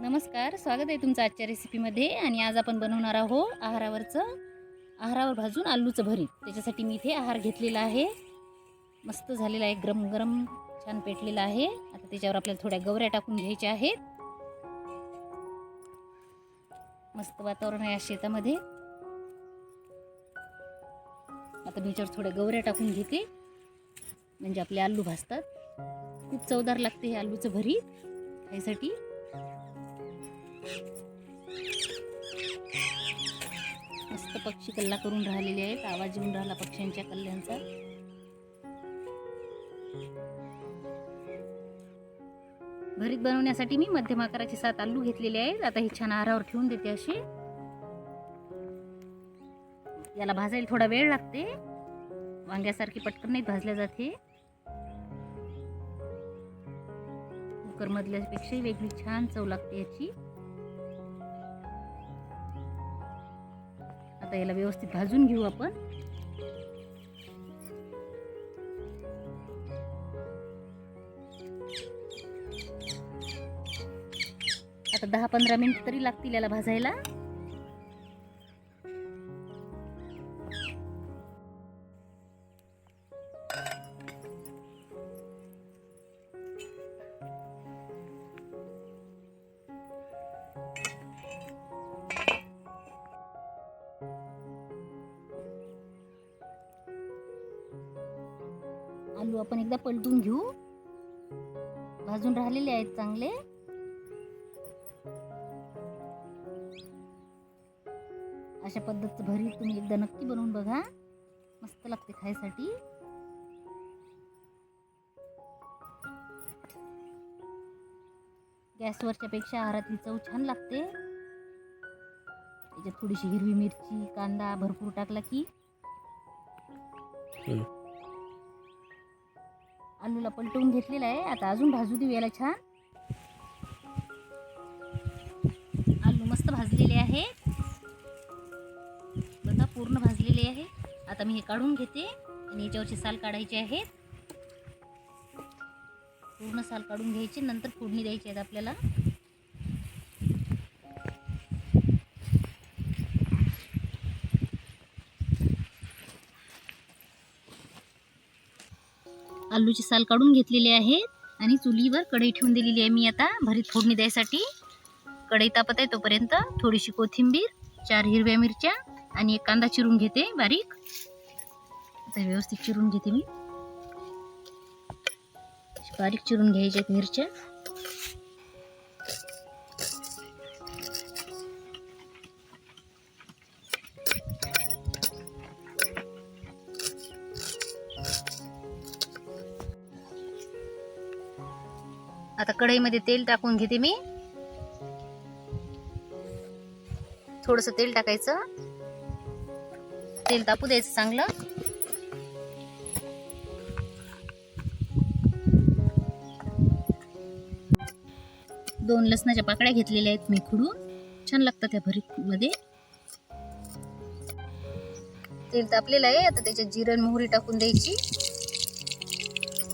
नमस्कार स्वागत आहे तुमचं आजच्या रेसिपीमध्ये आणि आज आपण बनवणार आहोत आहारावरचं आहारावर भाजून आलूचं भरीत. त्याच्यासाठी मी इथे आहार घेतलेला आहे. मस्त झालेला आहे गरम गरम छान पेटलेला आहे. आता त्याच्यावर आपल्याला थोड्या गवऱ्या टाकून घ्यायच्या आहेत. मस्त वातावरण आहे आज शेतामध्ये. आता मी याच्यावर थोड्या गवऱ्या टाकून घेते. म्हणजे आपले आलू भाजतात. खूप चवदार लागते हे आलूचं भरीत खायसाठी. मस्त पक्षी कल्ला करून राहिलेले आहेत. आवाज येऊन राहिला पक्ष्यांच्या कल्ल्यांचा. भरीत बनवण्यासाठी मी मध्यम आकाराचे सात आलू घेतलेले आहेत. आता हे छान आहारावर ठेवून देते असे. याला भाजायला थोडा वेळ लागते. वांग्यासारखी पटकन नाही भाजल्या जाते. कुकरमधल्यापेक्षाही वेगळी छान चव लागते याची. आता याला व्यवस्थित भाजून घेऊ आपण. आता दहा पंधरा मिनिट तरी लागतील याला भाजायला. आलू आपण एकदा पलटून घेऊ. भाजून राहिलेले आहेत चांगले. अशा पद्धतीचं भरीत तुम्ही एकदा नक्की बनवून बघा. मस्त लागते खायसाठी. गॅसवरच्या पेक्षा आहारातली चव छान लागते. त्याच्यात थोडीशी हिरवी मिरची कांदा भरपूर टाकला की. आलूला पलटवून घेतलेला आहे. आता अजून भाजू देऊ याला छान. आलू मस्त भाजलेले आहे. बघा पूर्ण भाजलेले आहे. आता मी हे काढून घेते आणि याच्यावरची साल काढायची आहे पूर्ण साल काढून घ्यायची नंतर फोडणी द्यायची आहेत आपल्याला. आलूची साल काढून घेतलेली आहे आणि चुलीवर कढई ठेवून दिलेली आहे मी आता भरीत फोडणी द्यायसाठी. कढई तापत आहे तोपर्यंत थोडीशी कोथिंबीर चार हिरव्या मिरच्या आणि एक कांदा चिरून घेते बारीक. आता व्यवस्थित चिरून घेते मी. बारीक चिरून घ्यायच्या मिरच्या. आता कढईमध्ये तेल टाकून घेते मी. थोडस तेल टाकायचं. तेल तापू द्यायचं चांगलं. दोन लसणाच्या पाकळ्या घेतलेल्या आहेत मी खुडून. छान लागतात त्या भरीत मध्ये तेल तापलेलं आहे. आता त्याच्यात जिरण मोहरी टाकून द्यायची.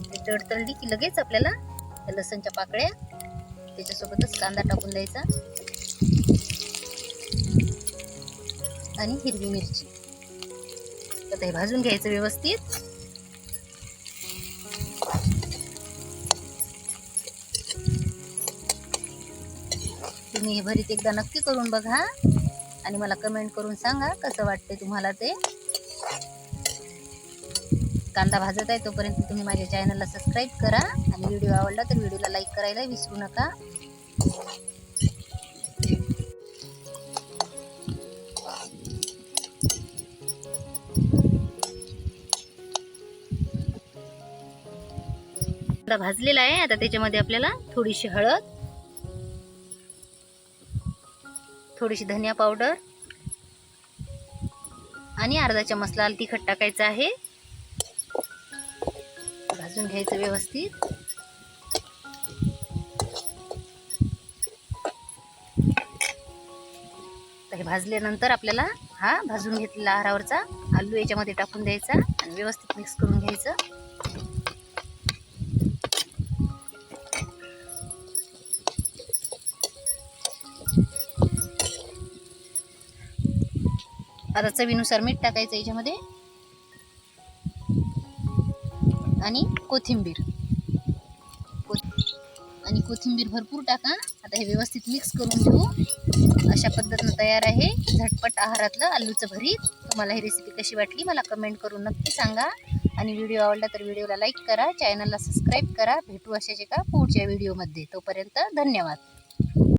ते तडतडली की लगेच आपल्याला त्या लसणच्या पाकळ्या. त्याच्यासोबतच कांदा टाकून द्यायचा. आणि हिरवी मिरची. आता हे भाजून घ्यायचं व्यवस्थित. तुम्ही हे भरीत एकदा नक्की करून बघा. आणि मला कमेंट करून सांगा कसं वाटते तुम्हाला ते. कांदा भाजत आहे तोपर्यंत तुम्ही माझ्या चॅनलला सबस्क्राईब करा. आणि व्हिडिओ आवडला तर व्हिडिओला लाईक करायला विसरू नका. कांदा भाजलेला आहे. आता त्याच्यामध्ये आपल्याला थोडीशी हळद थोडीशी धनिया पावडर आणि अर्धा चमच लाल तिखट टाकायचं आहे. भाजून घ्यायचं व्यवस्थित. हे भाजल्यानंतर आपल्याला हा भाजून घेतलेला आहारावरचा आलू याच्यामध्ये टाकून द्यायचा आणि व्यवस्थित मिक्स करून घ्यायचं. आता चवीनुसार मीठ टाकायचं याच्यामध्ये. आणि कोथिंबीर. कोथ- आणि कोथिंबीर भरपूर टाका. आता हे व्यवस्थित मिक्स करून घेऊ. अशा पद्धतीनं तयार आहे. झटपट आहारातलं आलूचं भरीत तुम्हाला ही रेसिपी कशी वाटली मला कमेंट करून नक्की सांगा. आणि व्हिडिओ आवडला तर व्हिडिओला लाईक करा. चॅनलला सबस्क्राईब करा. भेटू अशाच एका पुढच्या व्हिडिओमध्ये तोपर्यंत धन्यवाद.